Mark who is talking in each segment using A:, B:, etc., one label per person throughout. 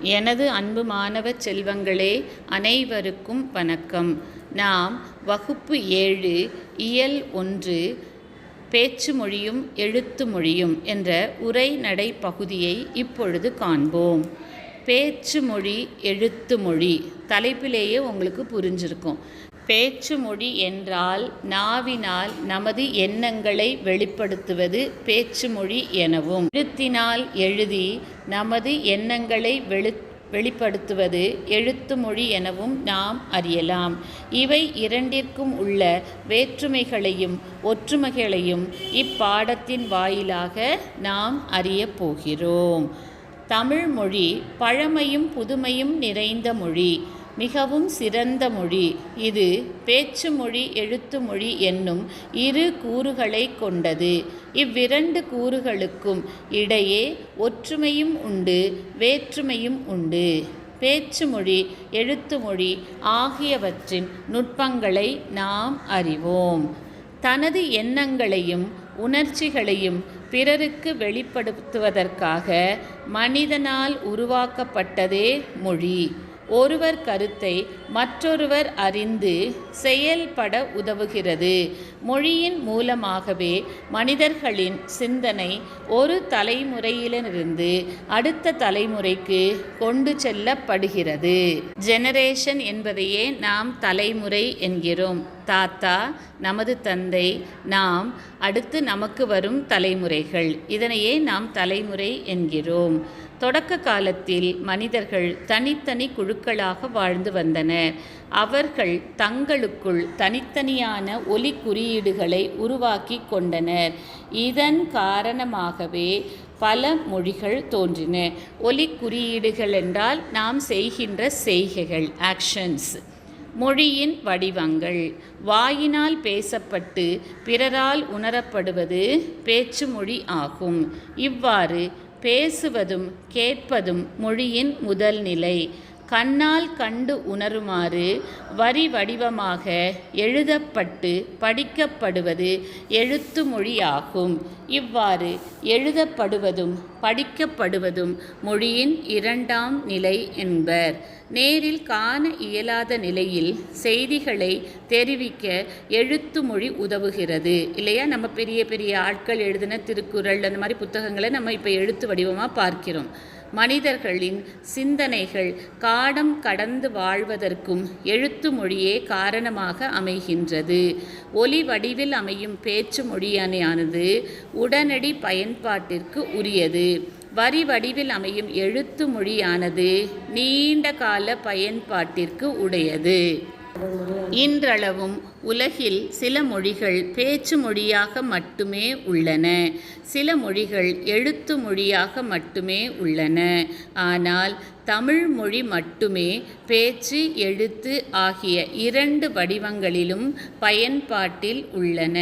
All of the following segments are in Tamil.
A: எனது அன்பு மாணவ செல்வங்களே அனைவருக்கும் வணக்கம். நாம் வகுப்பு ஏழு இயல் ஒன்று பேச்சு மொழியும் எழுத்து மொழியும் என்ற உரைநடை பகுதியை இப்பொழுது காண்போம். பேச்சு மொழி எழுத்து மொழி. தலைப்பிலேயே உங்களுக்கு புரிஞ்சிருக்கும். பேச்சு மொழி என்றால் நாவினால் நமது எண்ணங்களை வெளிப்படுத்துவது பேச்சு மொழி எனவும். எழுத்தினால் எழுதி நமது எண்ணங்களை வெளி வெளிப்படுத்துவது எழுத்து மொழி எனவும் நாம் அறியலாம். இவை இரண்டிற்கும் உள்ள வேற்றுமைகளையும் ஒற்றுமைகளையும் இப்பாடத்தின் வாயிலாக நாம் அறியப் போகிறோம். தமிழ் மொழி பழமையும் புதுமையும் நிறைந்த மொழி. மிகவும் சிறந்த மொழி. இது பேச்சு மொழி எழுத்து மொழி என்னும் இரு கூறுகளை கொண்டது. இவ்விரண்டு கூறுகளுக்கும் இடையே ஒற்றுமையும் உண்டு வேற்றுமையும் உண்டு. பேச்சு மொழி எழுத்து மொழி ஆகியவற்றின் நுட்பங்களை நாம் அறிவோம். தனது எண்ணங்களையும் உணர்ச்சிகளையும் பிறருக்கு வெளிப்படுத்துவதற்காக மனிதனால் உருவாக்கப்பட்டதே மொழி. ஒருவர் கருத்தை மற்றொருவர் அறிந்து செயல்பட உதவுகிறது. மொழியின் மூலமாகவே மனிதர்களின் சிந்தனை ஒரு தலைமுறையிலிருந்து அடுத்த தலைமுறைக்கு கொண்டு செல்லப்படுகிறது. ஜெனரேஷன் என்பதையே நாம் தலைமுறை என்கிறோம். தாத்தா நமது தந்தை நாம் அடுத்து நமக்கு வரும் தலைமுறைகள். இதனையே நாம் தலைமுறை என்கிறோம். தொடக்க காலத்தில் மனிதர்கள் தனித்தனி குழுக்களாக வாழ்ந்து வந்தனர். அவர்கள் தங்களுக்குள் தனித்தனியான ஒலி குறியீடுகளை உருவாக்கி கொண்டனர். இதன் காரணமாகவே பல மொழிகள் தோன்றின. ஒலி குறியீடுகள் என்றால் நாம் செய்கின்ற செய்கைகள் ஆக்ஷன்ஸ் மொழியின் வடிவங்கள். வாயினால் பேசப்பட்டு பிறரால் உணரப்படுவது பேச்சு மொழி ஆகும். இவ்வாறு பேசுவதும் கேட்பதும் மொழியின் முதல் நிலை. கண்ணால் கண்டு உணருமாறு வரி வடிவமாக எழுதப்பட்டு படிக்கப்படுவது எழுத்து மொழியாகும். இவ்வாறு எழுதப்படுவதும் படிக்கப்படுவதும் மொழியின் இரண்டாம் நிலை என்பர். நேரில் காண இயலாத நிலையில் செய்திகளை தெரிவிக்க எழுத்து மொழி உதவுகிறது. இல்லையா? நம்ம பெரிய பெரிய ஆட்கள் எழுதின திருக்குறள் அந்த மாதிரி புத்தகங்களை நம்ம இப்போ எழுத்து வடிவமாக பார்க்கிறோம். மனிதர்களின் சிந்தனைகள் காடம் கடந்து வாழ்வதற்கும் எழுத்து மொழியே காரணமாக அமைகின்றது. ஒலி வடிவில் அமையும் பேச்சு மொழியானது உடனடி பயன்பாட்டிற்கு உரியது. வரி வடிவில் அமையும் எழுத்து மொழியானது நீண்ட கால பயன்பாட்டிற்கு உடையது. இன்றளவும் உலகில் சில மொழிகள் பேச்சு மொழியாக மட்டுமே உள்ளன. சில மொழிகள் எழுத்து மொழியாக மட்டுமே உள்ளன. ஆனால் தமிழ் மொழி மட்டுமே பேச்சு எழுத்து ஆகிய இரண்டு வடிவங்களிலும் பயன்பாட்டில் உள்ளன.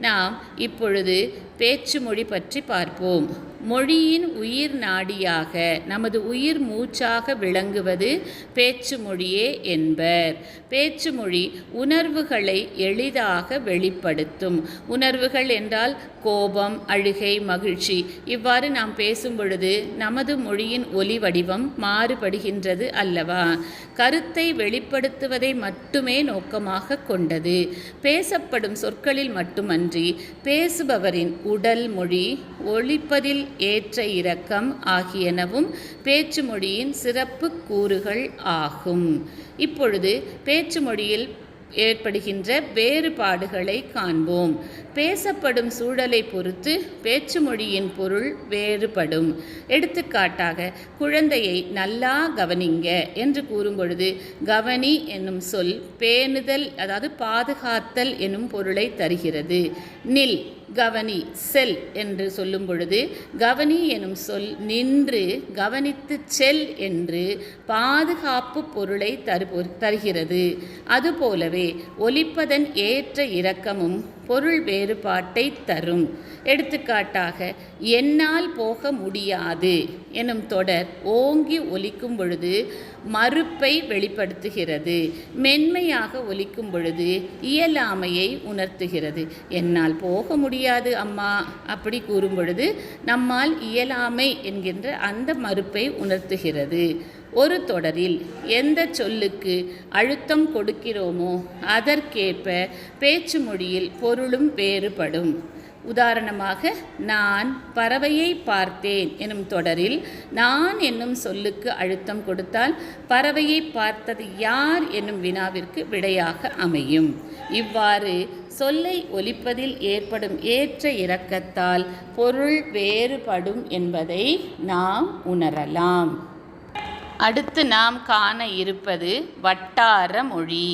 A: நாம் இப்பொழுது பேச்சு மொழி பற்றி பார்ப்போம். மொழியின் உயிர் நாடியாக நமது உயிர் மூச்சாக விளங்குவது பேச்சு மொழியே என்பர். பேச்சு மொழி உணர்வுகளை எளிதாக வெளிப்படுத்தும். உணர்வுகள் என்றால் கோபம் அழுகை மகிழ்ச்சி. இவ்வாறு நாம் பேசும் பொழுது நமது மொழியின் ஒலி வடிவம் மாறுபடுகின்றது அல்லவா? கருத்தை வெளிப்படுத்துவதை மட்டுமே நோக்கமாக கொண்டது. பேசப்படும் சொற்களில் மட்டுமன்றி பேசுபவரின் உடல் மொழி ஒழிப்பதில் ஏற்ற இரக்கம் ஆகியனவும் பேச்சு மொழியின் சிறப்பு கூறுகள் ஆகும். இப்பொழுது பேச்சு மொழியில் ஏற்படுகின்ற வேறுபாடுகளை காண்போம். பேசப்படும் சூழலை பொறுத்து பேச்சு மொழியின் பொருள் வேறுபடும். எடுத்துக்காட்டாக குழந்தையை நல்லா கவனிங்க என்று கூறும்பொழுது கவனி என்னும் சொல் பேணுதல் அதாவது பாதுகாத்தல் என்னும் பொருளை தருகிறது. நில் கவனி செல் என்று சொல்லும் பொழுது கவனி எனும் சொல் நின்று கவனித்து செல் என்று பாதுகாப்பு பொருளை தரு தருகிறது. அதுபோலவே ஒலிப்பதன் ஏற்ற இரக்கமும் பொருள் வேறுபாட்டை தரும். எடுத்துக்காட்டாக என்னால் போக முடியாது எனும் தொடர் ஓங்கி ஒலிக்கும் பொழுது மறுப்பை வெளிப்படுத்துகிறது. மென்மையாக ஒலிக்கும் பொழுது இயலாமையை உணர்த்துகிறது. என்னால் போக முடியாது அம்மா அப்படி கூறும் பொழுது நம்மால் இயலாமை என்கின்ற அந்த மறுப்பை உணர்த்துகிறது. ஒரு தொடரில் எந்த சொல்லுக்கு அழுத்தம் கொடுக்கிறோமோ அதற்கேற்ப பேச்சு மொழியில் பொருளும் வேறுபடும். உதாரணமாக நான் பறவையை பார்த்தேன் எனும் தொடரில் நான் என்னும் சொல்லுக்கு அழுத்தம் கொடுத்தால் பறவையை பார்த்தது யார் என்னும் வினாவிற்கு விடையாக அமையும். இவ்வாறு சொல்லை ஒலிப்பதில் ஏற்படும் ஏற்ற இறக்கத்தால் பொருள் வேறுபடும் என்பதை நாம் உணரலாம். அடுத்து நாம் காண இருப்பது வட்டார மொழி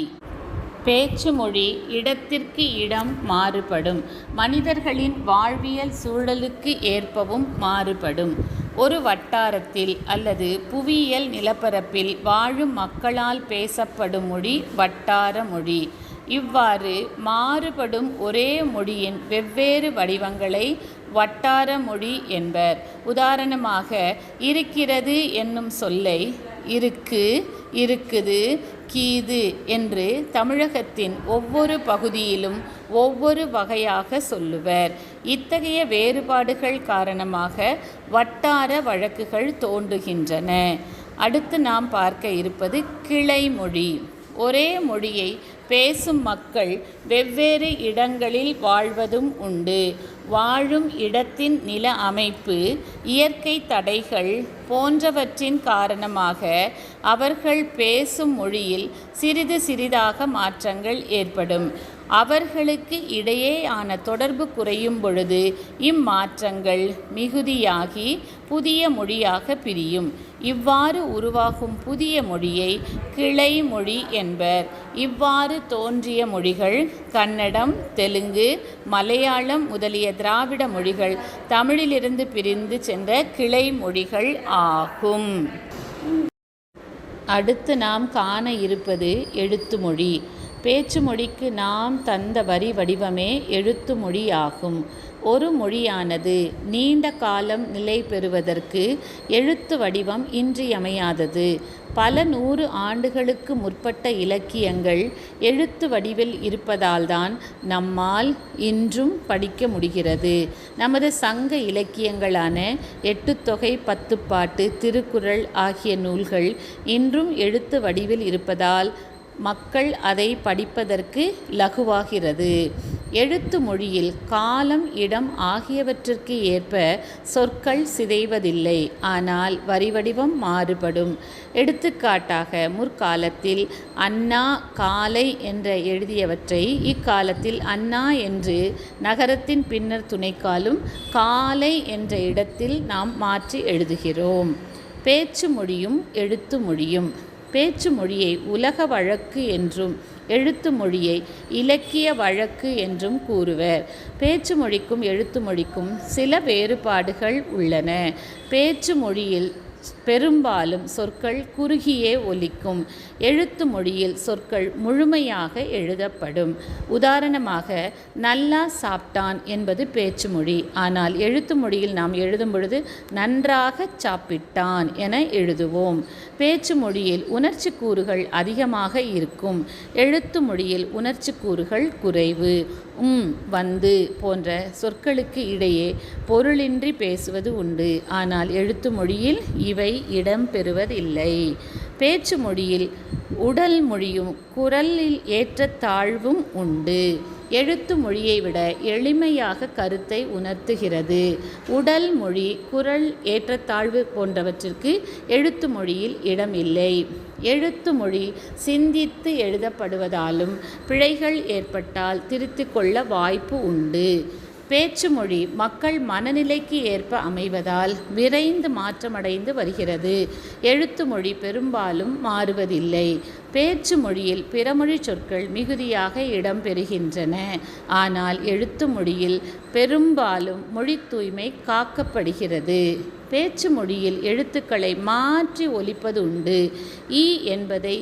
A: பேச்சு மொழி இடத்திற்கு இடம் மாறுபடும். மனிதர்களின் வாழ்வியல் சூழலுக்கு ஏற்பவும் மாறுபடும். ஒரு வட்டாரத்தில் அல்லது புவியியல் நிலப்பரப்பில் வாழும் மக்களால் பேசப்படும் மொழி வட்டார மொழி இவ்வாறு மாறுபடும் ஒரே மொழியின் வெவ்வேறு வடிவங்களை வட்டார மொழி என்பர். உதாரணமாக இருக்கிறது என்னும் சொல்லை இருக்கு இருக்குது கீது என்று தமிழகத்தின் ஒவ்வொரு பகுதியிலும் ஒவ்வொரு வகையாக சொல்லுவர். இத்தகைய வேறுபாடுகள் காரணமாக வட்டார வழக்குகள் தோன்றுகின்றன. அடுத்து நாம் பார்க்க இருப்பது கிளைமொழி ஒரே மொழியை பேசும் மக்கள் வெவ்வேறு இடங்களில் வாழ்வதும் உண்டு. வாழும் இடத்தின் நில அமைப்பு இயற்கை தடைகள் போன்றவற்றின் காரணமாக அவர்கள் பேசும் மொழியில் சிறிது சிறிதாக மாற்றங்கள் ஏற்படும். அவர்களுக்கு இடையேயான தொடர்பு குறையும் பொழுது இம்மாற்றங்கள் மிகுதியாகி புதிய மொழியாக பிரியும். இவ்வாறு உருவாகும் புதிய மொழியை கிளை மொழி என்பர். இவ்வாறு தோன்றிய மொழிகள் கன்னடம் தெலுங்கு மலையாளம் முதலிய திராவிட மொழிகள் தமிழிலிருந்து பிரிந்து சென்ற கிளை மொழிகள் ஆகும். அடுத்து நாம் காண இருப்பது எழுத்து மொழி. பேச்சு மொழிக்கு நாம் தந்த வரி வடிவமே எழுத்து மொழியாகும். ஆகும் ஒரு மொழியானது நீண்ட காலம் நிலை பெறுவதற்கு எழுத்து வடிவம் இன்றியமையாதது. பல நூறு ஆண்டுகளுக்கு முற்பட்ட இலக்கியங்கள் எழுத்து வடிவில் இருப்பதால்தான் நம்மால் இன்றும் படிக்க முடிகிறது. நமது சங்க இலக்கியங்களான எட்டுத்தொகை பத்துப்பாட்டு திருக்குறள் ஆகிய நூல்கள் இன்றும் எழுத்து வடிவில் இருப்பதால் மக்கள் அதை படிப்பதற்கு லகுவாகிறது. எழுத்து மொழியில் காலம் இடம் ஆகியவற்றிற்கு ஏற்ப சொற்கள் சிதைவதில்லை. ஆனால் வரிவடிவம் மாறுபடும். எடுத்துக்காட்டாக முற்காலத்தில் அண்ணா காலை என்ற எழுதியவற்றை இக்காலத்தில் அண்ணா என்று நகரத்தின் பின்னர் துணைக்காலும் காலை என்ற இடத்தில் நாம் மாற்றி எழுதுகிறோம். பேச்சு மொழியும் எழுத்து மொழியும். பேச்சு மொழியை உலக வழக்கு என்றும் எழுத்து மொழியை இலக்கிய வழக்கு என்றும் கூறுவர். பேச்சு மொழிக்கும் எழுத்து மொழிக்கும் சில வேறுபாடுகள் உள்ளன. பேச்சு மொழியில் பெரும்பாலும் சொற்கள் குறுகியே ஒலிக்கும். எழுத்து மொழியில் சொற்கள் முழுமையாக எழுதப்படும். உதாரணமாக நல்லா சாப்பிட்டான் என்பது பேச்சு மொழி. ஆனால் எழுத்து மொழியில் நாம் எழுதும் பொழுது நன்றாக சாப்பிட்டான் என எழுதுவோம். பேச்சு மொழியில் உணர்ச்சி கூறுகள் அதிகமாக இருக்கும். எழுத்து மொழியில் உணர்ச்சி கூறுகள் குறைவு. உம் வந்து போன்ற சொற்களுக்கு இடையே பொருளின்றி பேசுவது உண்டு. ஆனால் எழுத்து மொழியில் இவை இடம்பெறுவதில்லை பேச்சு மொழியில் உடல் மொழியும் குரலில் ஏற்றத்தாழ்வும் உண்டு. எழுத்து மொழியை விட எளிமையாக கருத்தை உணர்த்துகிறது. உடல் மொழி குரல் ஏற்றத்தாழ்வு போன்றவற்றிற்கு எழுத்து மொழியில் இடமில்லை எழுத்து மொழி சிந்தித்து எழுதப்படுவதாலும் பிழைகள் ஏற்பட்டால் திருத்திக்கொள்ள வாய்ப்பு உண்டு. பேச்சு மொழி மக்கள் மனநிலைக்கு ஏற்ப அமைவதால் விரைந்து மாற்றமடைந்து வருகிறது. எழுத்து மொழி பெரும்பாலும் மாறுவதில்லை. பேச்சு மொழியில் பிறமொழி சொற்கள் மிகுதியாக இடம்பெறுகின்றன. ஆனால் எழுத்து மொழியில் பெரும்பாலும் மொழி தூய்மை காக்கப்படுகிறது. பேச்சு மொழியில் எழுத்துக்களை மாற்றி ஒலிப்பது உண்டு. இ என்பதை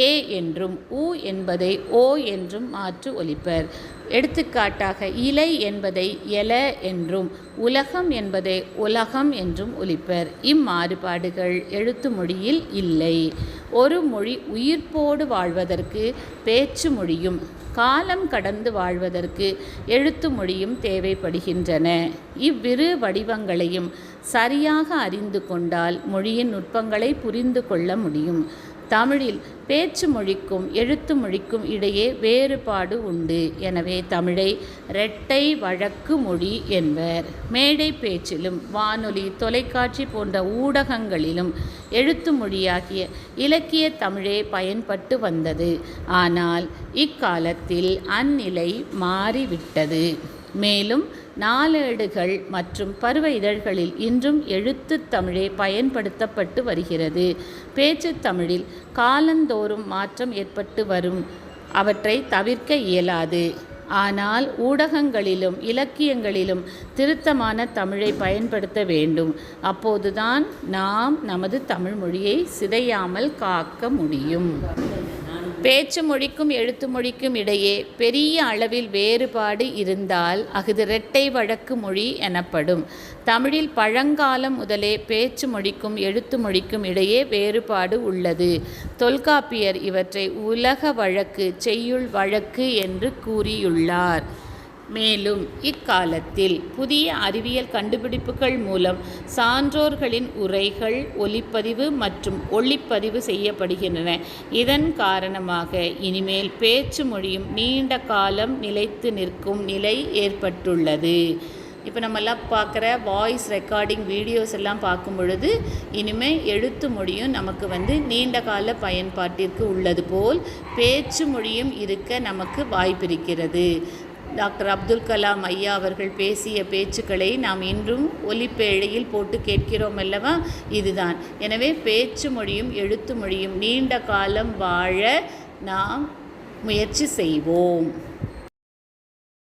A: ஏ என்றும் உ என்பதை ஓ என்றும் மாற்றி ஒலிப்பர். எடுத்துக்காட்டாக இலை என்பதை எல என்றும் உலகம் என்பதை உலகம் என்றும் ஒலிப்பர். இம்மாறுபாடுகள் எழுத்து மொழியில் இல்லை. ஒரு மொழி உயிர்ப்போடு வாழ்வதற்கு பேச்சு மொழியும் காலம் கடந்து வாழ்வதற்கு எழுத்து மொழியும் தேவைப்படுகின்றன. இவ்விரு வடிவங்களையும் சரியாக அறிந்து கொண்டால் மொழியின் நுட்பங்களை புரிந்து கொள்ள முடியும். தமிழில் பேச்சு மொழிக்கும் எழுத்து மொழிக்கும் இடையே வேறுபாடு உண்டு. எனவே தமிழை இரட்டை வழக்கு மொழி என்பர். மேடை பேச்சிலும் வானொலி தொலைக்காட்சி போன்ற ஊடகங்களிலும் எழுத்து மொழியாகிய இலக்கிய தமிழே பயன்பட்டு வந்தது. ஆனால் இக்காலத்தில் அந்நிலை மாறிவிட்டது. மேலும் நாளேடுகள் மற்றும் பருவ இதழ்களில் இன்றும் எழுத்துத் தமிழே பயன்படுத்தப்பட்டு வருகிறது. பேச்சுத் தமிழில் காலந்தோறும் மாற்றம் ஏற்பட்டு வரும். அவற்றை தவிர்க்க இயலாது. ஆனால் ஊடகங்களிலும் இலக்கியங்களிலும் திருத்தமான தமிழை பயன்படுத்த வேண்டும். அப்போதுதான் நாம் நமது தமிழ் மொழியை சிதையாமல் காக்க முடியும். பேச்சு மொழிக்கும் எழுத்து மொழிக்கும் இடையே பெரிய அளவில் வேறுபாடு இருந்தால் அஃது இரட்டை வழக்கு மொழி எனப்படும். தமிழில் பழங்காலம் முதலே பேச்சு மொழிக்கும் எழுத்து மொழிக்கும் இடையே வேறுபாடு உள்ளது. தொல்காப்பியர் இவற்றை உலக வழக்கு செய்யுள் வழக்கு என்று கூறியுள்ளார். மேலும் இக்காலத்தில் புதிய அறிவியல் கண்டுபிடிப்புகள் மூலம் சான்றோர்களின் உரைகள் ஒலிப்பதிவு மற்றும் ஒளிப்பதிவு செய்யப்படுகின்றன. இதன் காரணமாக இனிமேல் பேச்சு மொழியும் நீண்ட காலம் நிலைத்து நிற்கும் நிலை ஏற்பட்டுள்ளது. இப்போ நம்மெல்லாம் பார்க்குற வாய்ஸ் ரெக்கார்டிங் வீடியோஸ் எல்லாம் பார்க்கும் பொழுது இனிமேல் எழுத்து மொழியும் நமக்கு வந்து நீண்ட கால பயன்பாட்டிற்கு உள்ளது போல் பேச்சு மொழியும் இருக்க நமக்கு வாய்ப்பிருக்கிறது. டாக்டர் அப்துல் கலாம் ஐயா அவர்கள் பேசிய பேச்சுக்களை நாம் இன்றும் ஒலிப்பேழையில் போட்டு கேட்கிறோம் அல்லவா? இதுதான். எனவே பேச்சு மொழியும் எழுத்து மொழியும் நீண்ட காலம் வாழ நாம் முயற்சி செய்வோம்.